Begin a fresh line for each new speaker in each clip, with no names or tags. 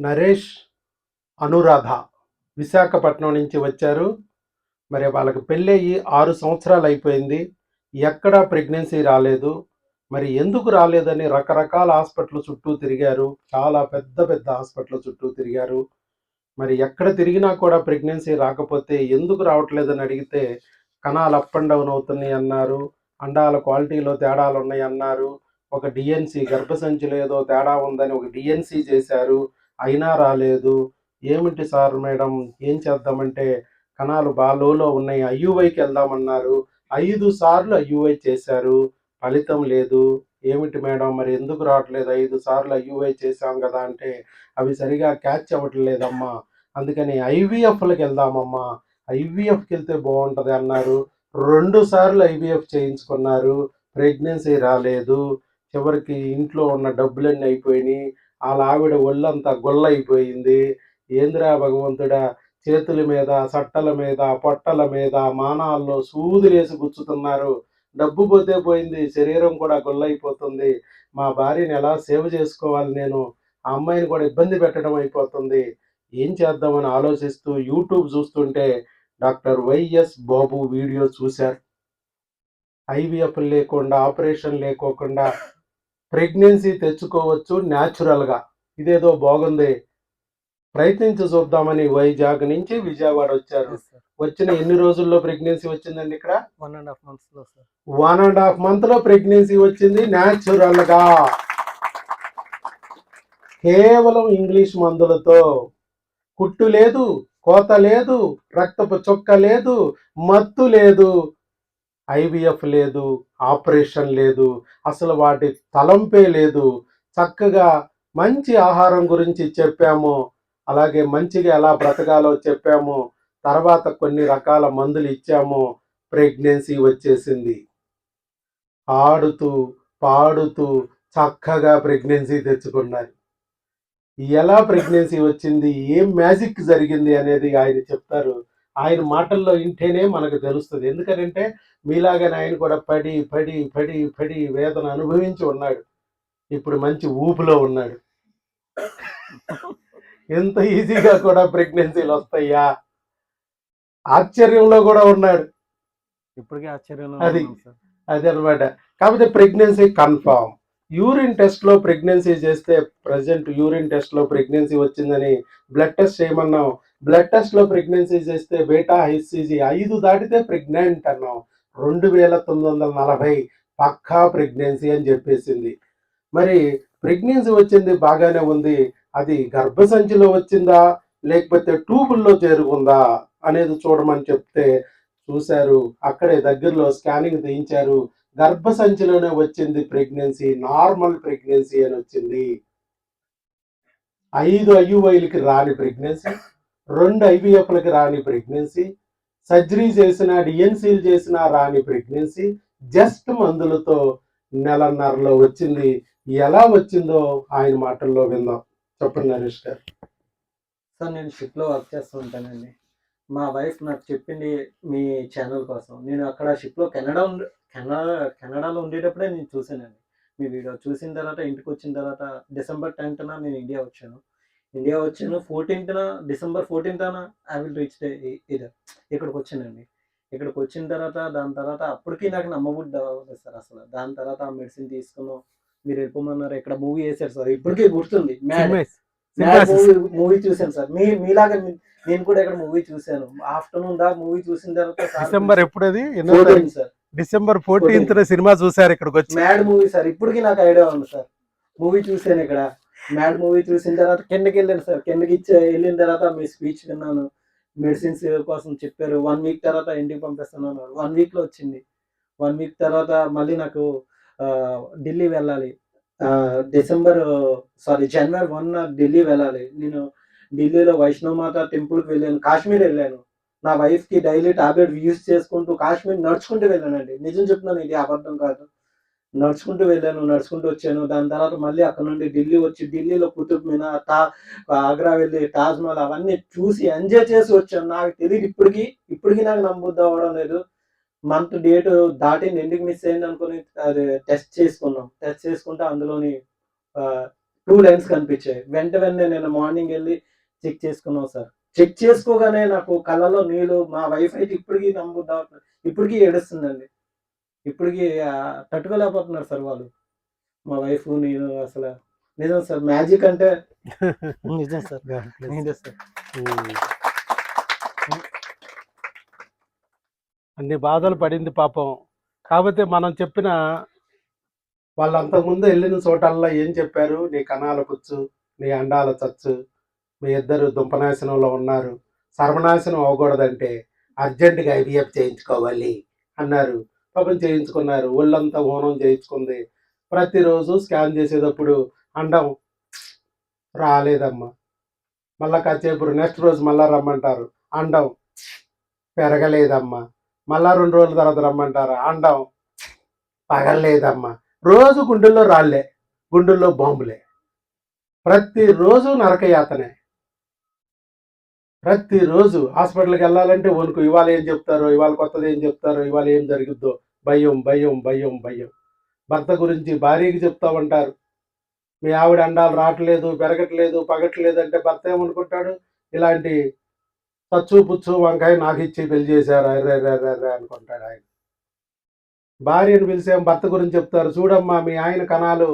నరేష్ అనురాధ విశాఖపట్నం నుంచి వచ్చారు. మరి వాళ్ళకి పెళ్ళయి ఆరు సంవత్సరాలు అయిపోయింది. ఎక్కడా ప్రెగ్నెన్సీ రాలేదు. మరి ఎందుకు రాలేదని రకరకాల హాస్పిటల్ చుట్టూ తిరిగారు. చాలా పెద్ద పెద్ద హాస్పిటల్ చుట్టూ తిరిగారు. మరి ఎక్కడ తిరిగినా కూడా ప్రెగ్నెన్సీ రాకపోతే ఎందుకు రావట్లేదని అడిగితే కణాలు అప్ అండ్ డౌన్ అవుతున్నాయి అన్నారు. అండాల క్వాలిటీలో తేడాలు ఉన్నాయి అన్నారు ఒక డిఎన్సి గర్భసంచిలో ఏదో తేడా ఉందని ఒక డిఎన్సి చేశారు అయినా రాలేదు. ఏమిటి సార్ మేడం? ఏం చేద్దామంటే కణాలు బాగా లోలో ఉన్నాయి ఐయువైకి వెళ్దామన్నారు. ఐదు సార్లు ఐయువై చేశారు ఫలితం లేదు. ఏమిటి మేడం? మరి ఎందుకు రావట్లేదు? ఐదు సార్లు ఐయువై చేశాం కదా అంటే అవి సరిగా క్యాచ్ అవ్వట్లేదమ్మా. అందుకని ఐవీఎఫ్లకు వెళ్దామమ్మా. ఐవీఎఫ్కి వెళ్తే బాగుంటుంది అన్నారు. రెండు సార్లు ఐవీఎఫ్ చేయించుకున్నారు. ప్రెగ్నెన్సీ రాలేదు. చివరికి ఇంట్లో ఉన్న డబ్బులన్నీ అయిపోయినాయి. వాళ్ళ ఆవిడ ఒళ్ళంతా గొల్ల అయిపోయింది ఏంద్రా భగవంతుడా? చేతుల మీద సట్టల మీద పొట్టల మీద మానాల్లో సూదులేసి గుచ్చుతున్నారు. డబ్బు పోతే పోయింది శరీరం కూడా గొల్లైపోతుంది మా భార్యని ఎలా సేవ్ చేసుకోవాలి నేను? ఆ అమ్మాయిని కూడా ఇబ్బంది పెట్టడం అయిపోతుంది. ఏం చేద్దామని ఆలోచిస్తూ యూట్యూబ్ చూస్తుంటే డాక్టర్ వైఎస్ బాబు వీడియో చూశారు. ఐవీఎఫ్ లేకుండా ఆపరేషన్ లేకోకుండా ప్రెగ్నెన్సీ తెచ్చుకోవచ్చు న్యాచురల్గా. ఇదేదో బాగుంది. ప్రయత్నించి చూద్దామని వైజాగ్ నుంచి విజయవాడ వచ్చారు. వచ్చిన ఎన్ని రోజుల్లో ప్రెగ్నెన్సీ వచ్చిందండి ఇక్కడ?
వన్ అండ్ హాఫ్ మంత్స్లో
వన్ అండ్ హాఫ్ మంత్లో ప్రెగ్నెన్సీ వచ్చింది న్యాచురల్గా కేవలం ఇంగ్లీష్ మందులతో. కుట్టు లేదు కోత లేదు రక్తపు చొక్క లేదు మత్తు లేదు. ఐవిఎఫ్ లేదు ఆపరేషన్ లేదు అసలు వాటి తలంపే లేదు. చక్కగా మంచి ఆహారం గురించి చెప్పాము. అలాగే మంచిగా ఎలా బ్రతకాలో చెప్పాము. తర్వాత కొన్ని రకాల మందులు ఇచ్చాము. ప్రెగ్నెన్సీ వచ్చేసింది. ఆడుతూ పాడుతూ చక్కగా ప్రెగ్నెన్సీ తెచ్చుకున్నారు. ఎలా ప్రెగ్నెన్సీ వచ్చింది? ఏం మ్యాజిక్ జరిగింది అనేది ఆయన చెప్తారు. ఆయన మాటల్లో వింటేనే మనకు తెలుస్తుంది. ఎందుకంటే మీలాగానే ఆయన కూడా పడి పడి పడి పడి వేదన అనుభవించి ఉన్నాడు. ఇప్పుడు మంచి ఊపులో ఉన్నాడు. ఎంత ఈజీగా కూడా ప్రెగ్నెన్సీలు వస్తాయా? ఆశ్చర్యంలో కూడా ఉన్నాడు.
ఇప్పటికే ఆశ్చర్యంలో
అది. అదే అనమాట. కాకపోతే ప్రెగ్నెన్సీ కన్ఫామ్. యూరిన్ టెస్ట్లో ప్రెగ్నెన్సీ చేస్తే ప్రజెంట్ యూరిన్ టెస్ట్లో ప్రెగ్నెన్సీ వచ్చిందని బ్లడ్ టెస్ట్ చేయమన్నాం. బ్లడ్ టెస్ట్లో ప్రెగ్నెన్సీ చేస్తే బేటా హెచ్సిజి ఐదు దాటితే ప్రెగ్నెంట్ అన్నాం. రెండు వేల తొమ్మిది వందల నలభై పక్కా ప్రెగ్నెన్సీ అని చెప్పేసింది. మరి ప్రెగ్నెన్సీ వచ్చింది బాగానే ఉంది. అది గర్భసంచిలో వచ్చిందా? లేకపోతే ట్యూబుల్లో చేరుకుందా? అనేది చూడమని చెప్తే చూశారు. అక్కడే దగ్గరలో స్కానింగ్ తీయించారు. గర్భసంచిలోనే వచ్చింది ప్రెగ్నెన్సీ నార్మల్ ప్రెగ్నెన్సీ అని వచ్చింది. ఐదు ఐయువైలకి రాని ప్రెగ్నెన్సీ రెండు ఐవీఎఫ్లకి రాని ప్రెగ్నెన్సీ సర్జరీ చేసిన డిఎన్సీలు చేసిన రాని ప్రెగ్నెన్సీ జస్ట్ మందులతో నెలన్నరలో వచ్చింది. ఎలా వచ్చిందో ఆయన మాటల్లో విందాం. చెప్పండి నరేష్ గారు.
సార్ నేను షిప్లో వర్క్ చేస్తూ ఉంటానండి. మా వైఫ్ నాకు చెప్పింది మీ ఛానల్ కోసం. నేను అక్కడ షిప్లో కెనడా కెనడా కెనడాలో ఉండేటప్పుడే నేను చూశానండి. మీ వీడియో చూసిన తర్వాత ఇంటికి వచ్చిన తర్వాత డిసెంబర్ టెన్త్న నేను ఇండియా వచ్చాను. ఇండియా వచ్చాను ఫోర్టీన్త్న డిసెంబర్ ఫోర్టీన్త్న ఐ విల్ రీచ్ ఇది. ఇక్కడికి వచ్చానండి ఇక్కడికి వచ్చిన తర్వాత దాని తర్వాత అప్పటికి నాకు నమ్మబుద్ధి అవ్వలేదు సార్ అసలు. దాని తర్వాత ఆ మెడిసిన్ తీసుకున్నాం. మీరు వెళ్ళిపోమన్నారు ఇక్కడ మూవీ వేశారు సార్. ఇప్పటికీ గుర్తుంది. మ్యాడ్. మూవీ మూవీ చూశాను సార్. మీ మీలాగా నేను కూడా ఇక్కడ మూవీ చూశాను. ఆఫ్టర్నూన్ దా మూవీ చూసిన తర్వాత
డిసెంబర్
14
తారీఖు?
సార్.
డిసెంబర్ ఫోర్టీన్త్ సినిమా చూసారు ఇక్కడికి వచ్చి.
Mad movie sir. ఇప్పటికి నాకు ఐడియా ఉంది సార్. మూవీ చూశాను ఇక్కడ. మ్యాడ్ మూవీ చూసిన తర్వాత కిందకి వెళ్ళాను సార్. కిందకి ఇచ్చి వెళ్ళిన తర్వాత మీ స్పీచ్ విన్నాను. మెడిసిన్స్ కోసం చెప్పారు. వన్ వీక్ తర్వాత ఇంటికి పంపిస్తున్నాను వన్ వీక్లో వచ్చింది. వన్ వీక్ తర్వాత మళ్ళీ నాకు ఢిల్లీ వెళ్ళాలి. డిసెంబర్ సారీ జనవరి వన్ ఢిల్లీ వెళ్ళాలి. నేను ఢిల్లీలో వైష్ణవమాత టెంపుల్కి వెళ్ళాను. కాశ్మీర్ వెళ్ళాను. నా వైఫ్కి డైలీ టాబ్లెట్ యూస్ చేసుకుంటూ కాశ్మీర్ నడుచుకుంటూ వెళ్ళానండి. నిజం చెప్తున్నాను ఇది అబద్ధం కాదు. నడుచుకుంటూ వెళ్ళాను నడుచుకుంటూ వచ్చాను. దాని తర్వాత మళ్ళీ అక్కడ నుండి ఢిల్లీ వచ్చి ఢిల్లీలో కుతుబ్ మినార్ తా ఆగ్రా వెళ్ళి తాజ్ మహల్ అవన్నీ చూసి ఎంజాయ్ చేసి వచ్చాను. నాకు తెలియదు ఇప్పటికీ ఇప్పటికీ నాకు నమ్ముద్దు అవ్వడం లేదు. మంత్ డేట్ దాటింది ఎందుకు మిస్ అయింది అనుకుని అది టెస్ట్ చేసుకున్నాం. టెస్ట్ చేసుకుంటే అందులోని టూ లైన్స్ కనిపించాయి. వెంట వెంటనే నేను మార్నింగ్ వెళ్ళి చెక్ చేసుకున్నాం సార్. చెక్ చేసుకోగానే నాకు కళ్ళలో నీళ్ళు మా వైఫ్ అయితే ఇప్పటికీ నమ్ముద్దు ఇప్పటికీ ఏడుస్తుందండి. ఇప్పటికీ తట్టుకోలేకపోతున్నారు సార్ వాళ్ళు. మా వైఫ్ నేను అసలు నిజం సార్ మ్యాజిక్ అంటే నిజం సార్. నిజం సార్.
అన్ని బాధలు పడింది పాపం. కాకపోతే మనం చెప్పిన వాళ్ళు అంతకుముందు వెళ్ళిన చోటల్లా ఏం చెప్పారు? నీ కణాల పుచ్చు నీ అండాల చచ్చు మీ ఇద్దరు దుంపనాశనంలో ఉన్నారు. సర్వనాశనం అవ్వకూడదంటే అర్జెంటుగా ఐవీఎఫ్ చేయించుకోవాలి అన్నారు. పాపం చేయించుకున్నారు. ఒళ్ళంతా ఓనం చేయించుకుంది. ప్రతిరోజు స్కాన్ చేసేటప్పుడు అండం రాలేదమ్మా. మళ్ళా కాసేపు నెక్స్ట్ రోజు మళ్ళా రమ్మంటారు. అండం పెరగలేదమ్మా. మళ్ళా రెండు రోజుల తర్వాత రమ్మంటారు. అండం పగలలేదమ్మా. రోజు గుండెల్లో రాళ్ళే. గుండెల్లో బాంబులే. ప్రతిరోజు నరకయాతనే. ప్రతిరోజు హాస్పిటల్కి వెళ్ళాలంటే వణుకు. ఇవాళ ఏం చెప్తారో ఇవాళ కొత్తది ఏం చెప్తారో ఇవాళ ఏం జరుగుద్దో. భయం భయం భయం భయం. భర్త గురించి భార్యకి చెప్తా ఉంటారు మీ ఆవిడ అండాలు రావట్లేదు పెరగట్లేదు పగట్లేదు అంటే భర్త ఏమనుకుంటాడు? ఇలాంటి తచ్చు పుచ్చు వంకాయ నాకు ఇచ్చి పెళ్ళి చేశారు అర్రే అర్రే అనుకుంటాడు ఆయన. భార్యను పిలిచేం భర్త గురించి చెప్తారు. చూడమ్మా మీ ఆయన కణాలు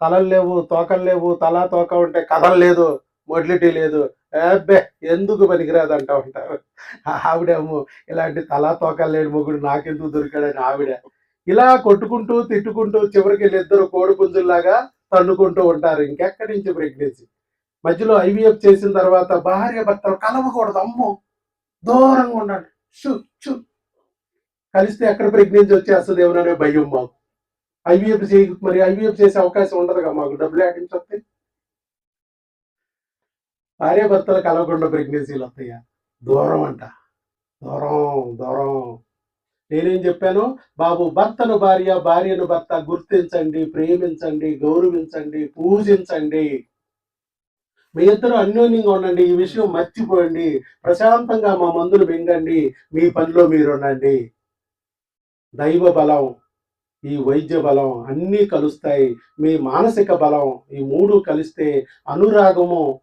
తలలు లేవు తోకలు లేవు తల తోక ఉంటే కథలు లేదు మొడిలిటీ లేదు. అబ్బే ఎందుకు పనికిరాదు అంటూ ఉంటారు. ఆవిడేమో ఇలాంటి తల తోకలు లేని మొగుడు నాకెందుకు దొరికాడని ఆవిడ ఇలా కొట్టుకుంటూ తిట్టుకుంటూ చివరికి వీళ్ళిద్దరు కోడి పుంజుల్లాగా తన్నుకుంటూ ఉంటారు. ఇంకెక్కడి నుంచి ప్రెగ్నెన్సీ? మధ్యలో ఐవీఎఫ్ చేసిన తర్వాత భార్య భర్తలు కలవకూడదు అమ్మో! దూరంగా ఉండండి. షు షు కలిస్తే ఎక్కడ ప్రెగ్నెన్సీ వచ్చేస్తుంది ఏమన్నా భయం మాకు. ఐవీఎఫ్ చేయ మరి ఐవీఎఫ్ చేసే అవకాశం ఉండదుగా మాకు? డబ్బులు ఆడించొస్తే వస్తాయి. భార్య భర్తలు కలవకుండా ప్రెగ్నెన్సీలు వస్తాయా? దూరం అంట. దూరం దూరం. నేనేం చెప్పాను? బాబు భర్తను భార్య భార్యను భర్త గుర్తించండి ప్రేమించండి గౌరవించండి పూజించండి. మీ ఇద్దరు అన్యోన్యంగా ఉండండి ఈ విషయం మర్చిపోండి. ప్రశాంతంగా మా మందులు మింగండి మీ పనిలో మీరు ఉండండి దైవ బలం ఈ వైద్య బలం అన్నీ కలుస్తాయి. మీ మానసిక బలం ఈ మూడు కలిస్తే అనురాగము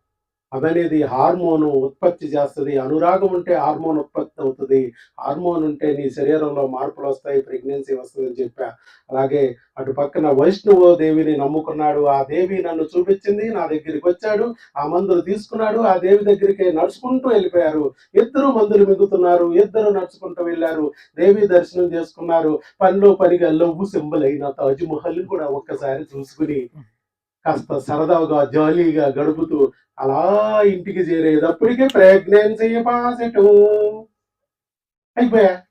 అవనేది హార్మోన్ ఉత్పత్తి చేస్తుంది. అనురాగం ఉంటే హార్మోన్ ఉత్పత్తి అవుతుంది. హార్మోన్ ఉంటే నీ శరీరంలో మార్పులు వస్తాయి ప్రెగ్నెన్సీ వస్తుందని చెప్పా. అలాగే అటు పక్కన వైష్ణవ దేవిని నమ్ముకున్నాడు. ఆ దేవి నన్ను చూపించింది నా దగ్గరికి వచ్చాడు ఆ మందులు తీసుకున్నాడు ఆ దేవి దగ్గరికి నడుచుకుంటూ వెళ్ళిపోయారు. ఇద్దరు మందులు మిగుతున్నారు ఇద్దరు నడుచుకుంటూ వెళ్ళారు. దేవి దర్శనం చేసుకున్నారు. పనిలో పనిగా లవ్వు సింబల్ అయిన తాజ్మహల్ కూడా ఒక్కసారి చూసుకుని కాస్త సరదాగా జాలీగా గడుపుతూ అలా ఇంటికి చేరేటప్పటికే ప్రెగ్నెన్సీ పాజిటివ్. అయిపోయా?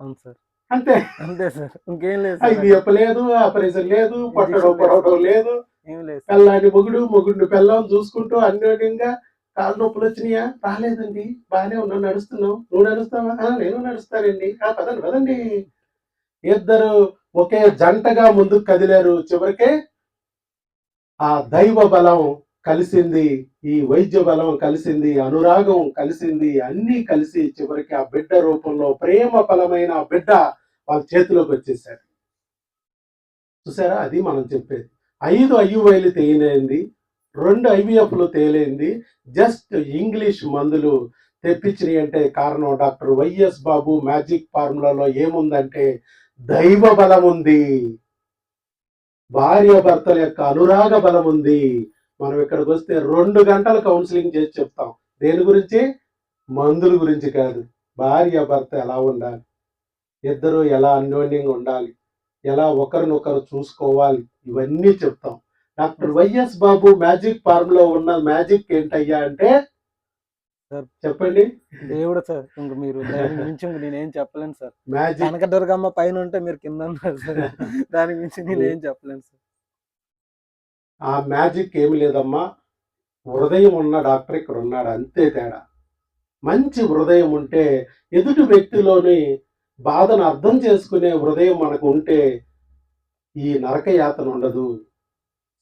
అవును సార్.
అంతే.
అంతే సార్. ఇంకేం లేదు సార్.
చెప్పలేదు ఆపరేషన్ లేదు పట్టడం పొడవడం లేదు.
ఏం లేదు సార్.
పెళ్ళాని మొగుడు మొగుడిని పెళ్ళం చూసుకుంటూ అన్యోన్యంగా కాళ్ళు నొప్పులు వచ్చినాయా? రాలేదండి. బాగానే ఉన్నావు నడుస్తున్నావు నువ్వు నడుస్తావా? "ఆ, నేను నడుస్తానండి. ఆ పదండి పదండి. ఇద్దరు ఒకే జంటగా ముందుకు కదిలారు చివరికే. ఆ దైవ బలం కలిసింది ఈ వైద్య బలం కలిసింది అనురాగం కలిసింది అన్నీ కలిసి చివరికి ఆ బిడ్డ రూపంలో ప్రేమ ఫలమైన ఆ బిడ్డ వాళ్ళ చేతిలోకి వచ్చేసారు చూసారా? అది మనం చెప్పేది. ఐదు ఐయువైలు తేలింది రెండు ఐవీఎఫ్లు తేలింది జస్ట్ ఇంగ్లీష్ మందులు తెప్పించినాయి అంటే కారణం డాక్టర్ వైఎస్ బాబు మ్యాజిక్ ఫార్ములాలో ఏముందంటే దైవ బలం ఉంది. భార్య భర్తల యొక్క అనురాగ బలం ఉంది. మనం ఇక్కడికి వస్తే రెండు గంటలు కౌన్సిలింగ్ చేసి చెప్తాం. దేని గురించి? మందుల గురించి కాదు. భార్య భర్త ఎలా ఉండాలి? ఇద్దరు ఎలా అన్యోన్యంగా ఉండాలి? ఎలా ఒకరినొకరు చూసుకోవాలి? ఇవన్నీ చెప్తాం. డాక్టర్ వైఎస్ బాబు మ్యాజిక్ ఫార్మ్లో ఉన్న మ్యాజిక్ ఏంటయ్యా అంటే
సార్.
చెప్పండి.
దేవుడు సార్ ఇంక మీరు దాని మించి ఇంక నేనేం చెప్పలేను సార్.
మ్యాజిక్.
కనకదుర్గమ్మ పైన ఉంటే మీరు కింద ఉన్నారు సార్. దానికి మించి నేనేం చెప్పలేను సార్.
ఆ మ్యాజిక్ ఏమి లేదమ్మా. హృదయం ఉన్న డాక్టర్ ఇక్కడ ఉన్నాడు అంతే తేడా. మంచి హృదయం ఉంటే ఎదుటి వ్యక్తిలోని బాధను అర్థం చేసుకునే హృదయం మనకు ఉంటే ఈ నరక యాతన ఉండదు.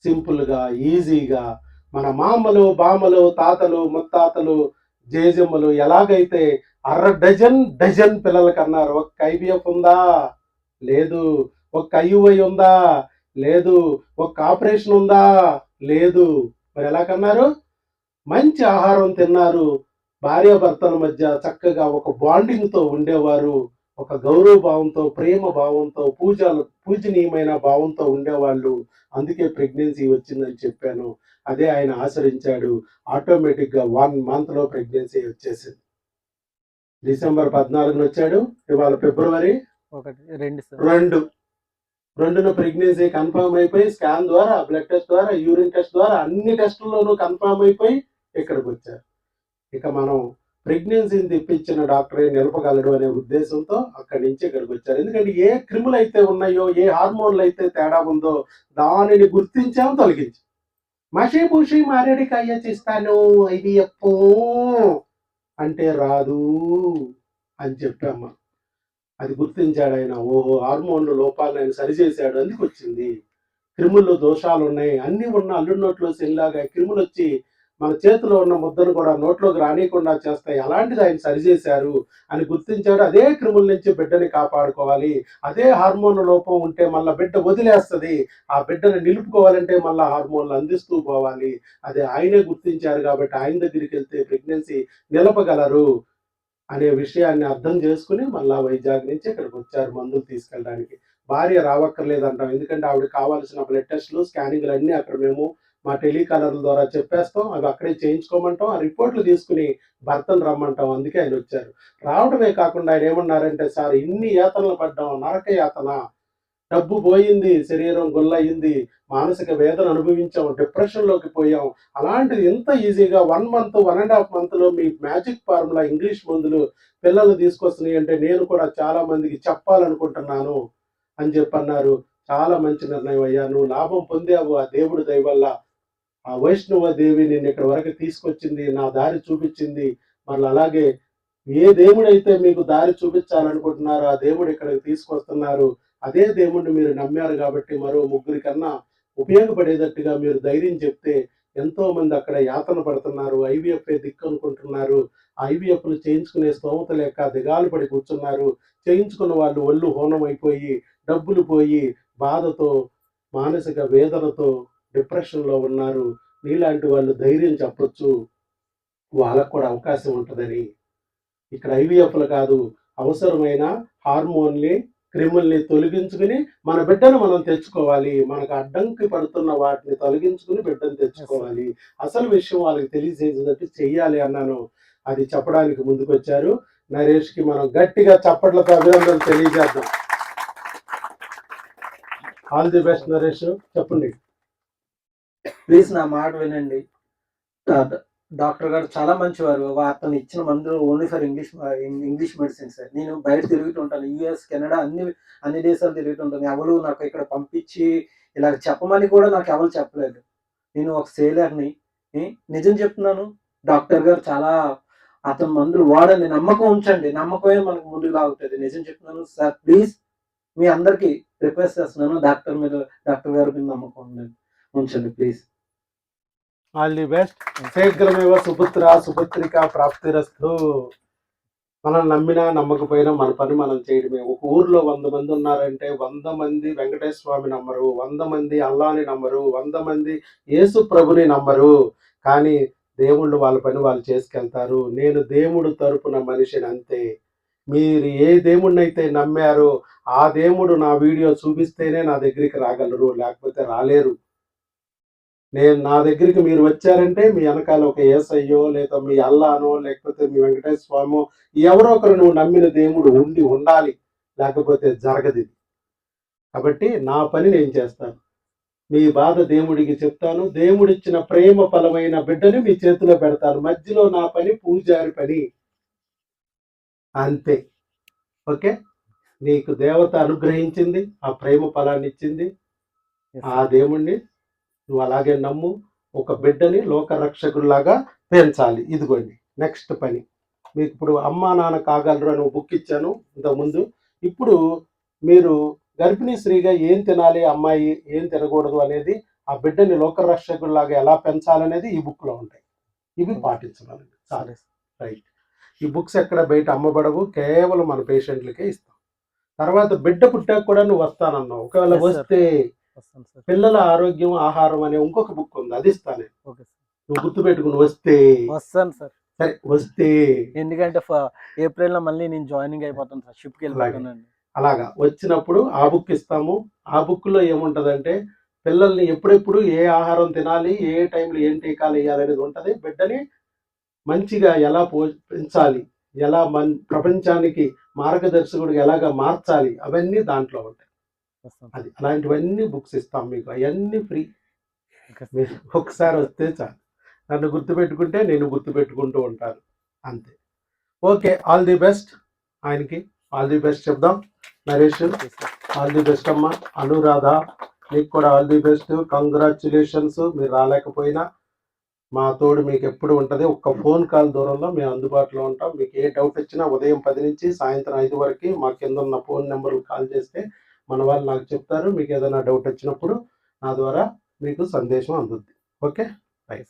సింపుల్గా ఈజీగా మన మామలు బామలు తాతలు ముత్తాతలు జేజమ్మలు ఎలాగైతే అర డజన్ డజన్ పిల్లలకి అన్నారు ఒక్క ఐబిఎఫ్ ఉందా? లేదు. ఒక్క ఐయుఐ ఉందా? లేదు. ఒక ఆపరేషన్ ఉందా? లేదు. మరి ఎలా కన్నారు మంచి ఆహారం తిన్నారు. భార్యాభర్తల మధ్య చక్కగా ఒక బాండింగ్తో ఉండేవారు. ఒక గౌరవ భావంతో ప్రేమ భావంతో పూజలు పూజనీయమైన భావంతో ఉండేవాళ్ళు. అందుకే ప్రెగ్నెన్సీ వచ్చిందని చెప్పాను. అదే ఆయన ఆచరించాడు. ఆటోమేటిక్గా వన్ మంత్లో ప్రెగ్నెన్సీ వచ్చేసింది. డిసెంబర్ పద్నాలుగున వచ్చాడు. ఇవాళ ఫిబ్రవరి
ఒకటి రెండు
రెండు. రెండున ప్రెగ్నెన్సీ కన్ఫర్మ్ అయిపోయి స్కాన్ ద్వారా బ్లడ్ టెస్ట్ ద్వారా యూరిన్ టెస్ట్ ద్వారా అన్ని టెస్టుల్లోనూ కన్ఫర్మ్ అయిపోయి ఇక్కడికి వచ్చారు. ఇక మనం ప్రెగ్నెన్సీని తెప్పించిన డాక్టరే నిలపగలడు అనే ఉద్దేశంతో అక్కడి నుంచి ఇక్కడికి వచ్చారు. ఎందుకంటే ఏ క్రిములు అయితే ఉన్నాయో ఏ హార్మోన్లు అయితే తేడా ఉందో దానిని గుర్తించాము తొలగించాం. మషి పూషి మారేడికాయ చేస్తాను ఇది ఎప్పో అంటే రాదు అని చెప్పామ్మ అది గుర్తించాడు ఆయన. ఓహో హార్మోన్లు లోపాలను ఆయన సరిచేశాడు అందుకు వచ్చింది. క్రిములు దోషాలు ఉన్నాయి అన్ని ఉన్న అల్లున్నట్లు సెల్లాగా క్రిములు వచ్చి మన చేతిలో ఉన్న ముద్దను కూడా నోట్లోకి రానియకుండా చేస్తాయి అలాంటిది ఆయన సరిచేశారు అని గుర్తించాడు. అదే క్రిముల నుంచి బిడ్డని కాపాడుకోవాలి. అదే హార్మోన్ లోపం ఉంటే మళ్ళీ బిడ్డ వదిలేస్తుంది. ఆ బిడ్డను నిలుపుకోవాలంటే మళ్ళీ హార్మోన్లు అందిస్తూ పోవాలి. అదే ఆయనే గుర్తించారు కాబట్టి ఆయన దగ్గరికి వెళ్తే ప్రెగ్నెన్సీ నిలపగలరు అనే విషయాన్ని అర్థం చేసుకుని మళ్ళా వైజాగ్ నుంచి ఇక్కడికి వచ్చారు మందులు తీసుకెళ్ళడానికి. భార్య రావక్కర్లేదు అంటాం ఎందుకంటే ఆవిడ కావాల్సిన బ్లడ్ టెస్ట్లు స్కానింగ్లు అన్నీ అక్కడ మేము మా టెలికాలర్ల ద్వారా చెప్పేస్తాం అవి అక్కడే చేయించుకోమంటాం ఆ రిపోర్ట్లు తీసుకుని భర్తను రమ్మంటాం అందుకే ఆయన వచ్చారు. రావడమే కాకుండా ఆయన ఏమన్నారంటే సార్ ఇన్ని యాతనలు పడ్డాం నరక యాతన. డబ్బు పోయింది శరీరం గొల్లయింది మానసిక వేదన అనుభవించాం డిప్రెషన్లోకి పోయాం. అలాంటిది ఎంత ఈజీగా one month one and half మంత్లో మీ మ్యాజిక్ ఫార్ములా ఇంగ్లీష్ మందులు పిల్లలు తీసుకొస్తున్నాయి అంటే నేను కూడా చాలా మందికి చెప్పాలనుకుంటున్నాను అని చెప్పన్నారు. చాలా మంచి నిర్ణయం అయ్యా నువ్వు లాభం పొందావు ఆ దేవుడి దయ వల్ల. ఆ వైష్ణవ దేవి నిన్ను ఇక్కడ వరకు తీసుకొచ్చింది నా దారి చూపించింది. మళ్ళీ అలాగే ఏ దేవుడైతే మీకు దారి చూపించాలనుకుంటున్నారో ఆ దేవుడు ఇక్కడికి తీసుకొస్తున్నారు. అదే దేవుడిని మీరు నమ్మారు కాబట్టి మరో ముగ్గురి కన్నా ఉపయోగపడేటట్టుగా మీరు ధైర్యం చెప్తే ఎంతో మంది అక్కడ యాతన పడుతున్నారు ఐవీఎఫ్ దిక్కు అనుకుంటున్నారు ఐవీఎఫ్లు చేయించుకునే స్తోమత లేక దిగాలు పడి కూర్చున్నారు. చేయించుకున్న వాళ్ళు ఒళ్ళు హోనం అయిపోయి డబ్బులు పోయి బాధతో మానసిక వేదనతో డిప్రెషన్లో ఉన్నారు. నీలాంటి వాళ్ళు ధైర్యం చెప్పొచ్చు. వాళ్ళకు కూడా అవకాశం ఉంటుందని. ఇక్కడ ఐవీఎఫ్లు కాదు అవసరమైన హార్మోన్ని క్రిముల్ని తొలగించుకుని మన బిడ్డను మనం తెచ్చుకోవాలి. మనకు అడ్డంకి పడుతున్న వాటిని తొలగించుకుని బిడ్డను తెచ్చుకోవాలి. అసలు విషయం వాళ్ళకి తెలియజేసేటట్టు చెయ్యాలి అన్నాను. అది చెప్పడానికి ముందుకొచ్చారు. నరేష్కి మనం గట్టిగా చప్పట్లతో అభినందనలు తెలియజేద్దాం. All the best Naresh. చెప్పండి.
ప్లీజ్ నా మాట వినండి. డాక్టర్ గారు చాలా మంచివారు. అతను ఇచ్చిన మందులు only for English English medicine sir నేను బయట తిరుగుతుంటాను యుఎస్ కెనడా అన్ని అన్ని దేశాలు తిరుగుతుంటాను ఎవరు నాకు ఇక్కడ పంపించి ఇలా చెప్పమని కూడా నాకు ఎవరు చెప్పలేదు. నేను ఒక సేలర్ని నిజం చెప్తున్నాను? డాక్టర్ గారు చాలా అతని మందులు వాడండి. నమ్మకం ఉంచండి. నమ్మకమే మనకు ముందుకు లాగుతుంది నిజం చెప్తున్నాను. సార్ ప్లీజ్ మీ అందరికి రిక్వెస్ట్ చేస్తున్నాను. డాక్టర్ మీద డాక్టర్ గారి మీద నమ్మకం ఉండండి. ఉంచండి ప్లీజ్
ఆల్ ది బెస్ట్ శీఘ్రమేవ సుపుత్ర సుపుత్రిక ప్రాప్తిరస్తు. మనం నమ్మినా నమ్మకపోయినా మన పని మనం చేయడమే. ఒక ఊర్లో వంద మంది ఉన్నారంటే వంద మంది వెంకటేశ్వర స్వామి నమ్మరు వంద మంది అల్లాని నమ్మరు వంద మంది యేసు ప్రభుని నమ్మరు. కానీ దేవుళ్ళు వాళ్ళ పని వాళ్ళు చేసుకెళ్తారు. నేను దేవుడు తరపున మనిషిని అంతే. మీరు ఏ దేవుడిని అయితే నమ్మారో ఆ దేవుడు నా వీడియో చూపిస్తేనే నా దగ్గరికి రాగలరు లేకపోతే రాలేరు. నేను నా దగ్గరికి మీరు వచ్చారంటే మీ వెనకాల ఒక ఏసయ్యో లేదా మీ అల్లానో లేకపోతే మీ వెంకటేశ్వర స్వామో ఎవరో ఒకరు నువ్వు నమ్మిన దేవుడు ఉండి ఉండాలి. లేకపోతే జరగదు కాబట్టి నా పని నేను చేస్తాను. మీ బాధ దేవుడికి చెప్తాను. దేవుడిచ్చిన ప్రేమ ఫలమైన బిడ్డని మీ చేతిలో పెడతాను. మధ్యలో నా పని పూజారి పని. అంతే. ఓకే? నీకు దేవత అనుగ్రహించింది ఆ ప్రేమ ఫలాన్ని ఇచ్చింది ఆ దేవుణ్ణి నువ్వు అలాగే నమ్ము ఒక బిడ్డని లోక రక్షకుల్లాగా పెంచాలి. ఇదిగోండి నెక్స్ట్ పని. మీకు ఇప్పుడు అమ్మా నాన్న కాగలరు అని బుక్ ఇచ్చాను ఇంతకుముందు. ఇప్పుడు మీరు గర్భిణీ స్త్రీగా ఏం తినాలి అమ్మాయి ఏం తినకూడదు అనేది ఆ బిడ్డని లోక రక్షకుల్లాగా ఎలా పెంచాలనేది ఈ book లో ఉంటాయి. ఇవి పాటించాలి చాలు. రైట్. ఈ బుక్స్ ఎక్కడ బయట అమ్మబడవు కేవలం మన పేషెంట్లకే ఇస్తాం. తర్వాత బిడ్డ పుట్టాక కూడా నువ్వు వస్తానన్నావు. ఒకవేళ. వస్తే
సార్.
పిల్లల ఆరోగ్యం ఆహారం అనే ఇంకొక బుక్ ఉంది. అది ఇస్తాను.
Okay sir.
నువ్వు గుర్తుపెట్టుకుని వస్తే.
వస్తాను సార్.
సరే వస్తే.
ఎందుకంటే ఏప్రిల్లో మళ్ళీ నేను జాయినింగ్ అయిపోతాను సార్. షిప్కి వెళ్ళిపోతానండి.
అలాగా. వచ్చినప్పుడు ఆ బుక్ ఇస్తాము. ఆ బుక్లో ఏముంటుందంటే పిల్లల్ని ఎప్పుడెప్పుడు ఏ ఆహారం తినాలి ఏ టైంలో ఏం టీకాలు వేయాలి అనేది ఉంటుంది. బిడ్డని మంచిగా ఎలా పో పెంచాలి ఎలా మన్ ప్రపంచానికి మార్గదర్శకుడిగా ఎలాగా మార్చాలి అవన్నీ దాంట్లో ఉంటాయి. అది అలాంటివన్నీ బుక్స్ ఇస్తాం మీకు. అవన్నీ ఫ్రీ. మీరు ఒకసారి వస్తే చాలు. నన్ను గుర్తుపెట్టుకుంటే నేను గుర్తుపెట్టుకుంటూ ఉంటాను. అంతే. ఓకే ఆల్ ది బెస్ట్ ఆయనకి. ఆల్ ది బెస్ట్ చెప్దాం. నరేష్. ఆల్ ది బెస్ట్ అమ్మా. అనురాధ నీకు కూడా ఆల్ ది బెస్ట్. కంగ్రాచులేషన్స్. మీరు రాలేకపోయినా మా తోడు మీకు ఎప్పుడు ఉంటుంది. ఒక్క ఫోన్ కాల్ దూరంలో మేము అందుబాటులో ఉంటాం. మీకు ఏ డౌట్ వచ్చినా ఉదయం పది నుంచి సాయంత్రం ఐదు వరకు మా కింద ఉన్న ఫోన్ నెంబర్ కాల్ చేస్తే మన వాళ్ళు నాకు చెప్తారు మీకు ఏదైనా డౌట్ వచ్చినప్పుడు నా ద్వారా మీకు సందేశం అందుద్ది. Okay right